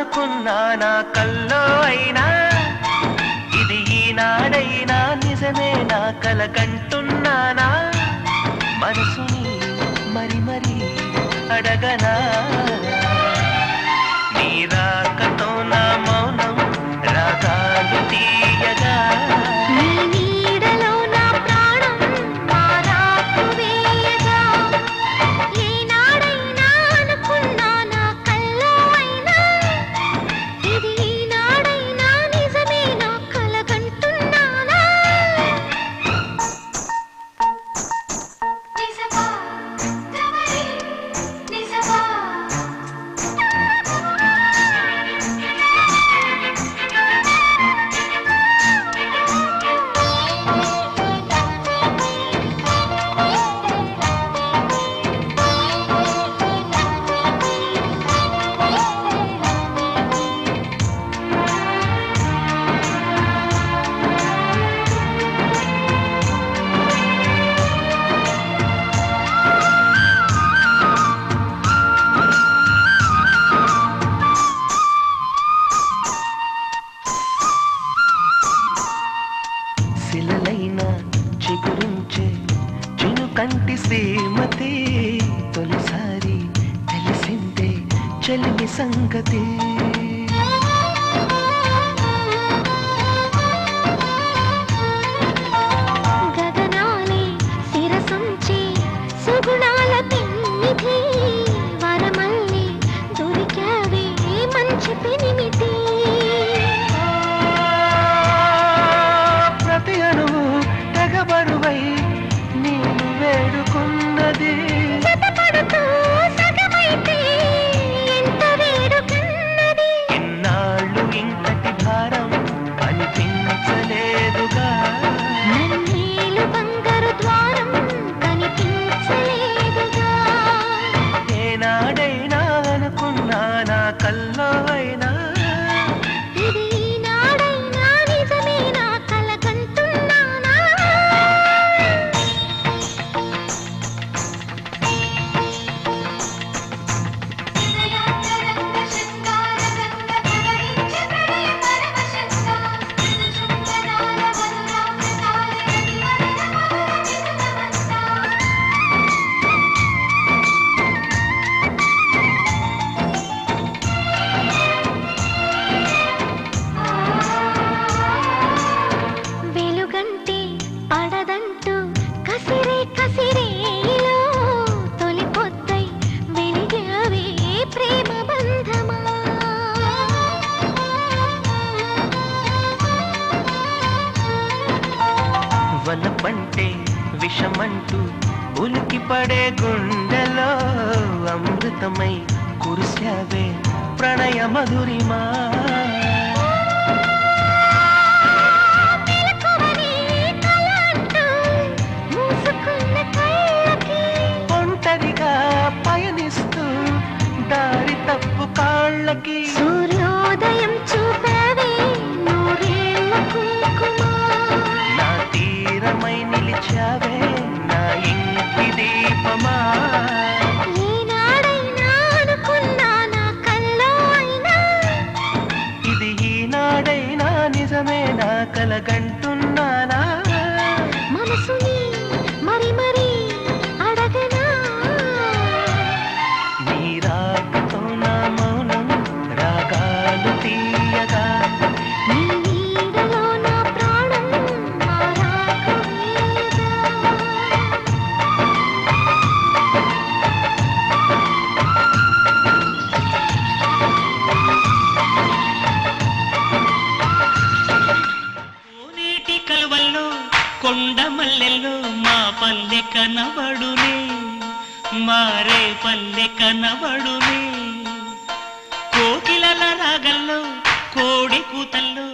అనుకున్నా నా కల్లో అయినా. ఇది ఈనాడైనా నిజమే నా కల కంటున్నానా? మనసుని మరి మరి అడగనా? శిలలైనా చిగురించే చిను కంటి శ్రీమతి తొలిసారి తెలిసిందే చలిమి సంగతి. గగనాని శిరసంచి సుగుణా విషమంటే విషమంటూ ఉలికి పడే గుండెలో అమృతమై కురిశావే ప్రణయ మధురిమా పయనిస్తూ దారి తప్పు కాళ్ళకి. సూర్యోదయం చూ కలగంటున్నా. కనబడునే మారే పల్లె కనబడునే. కోకిలల రాగల్లో కోడి కూతల్లో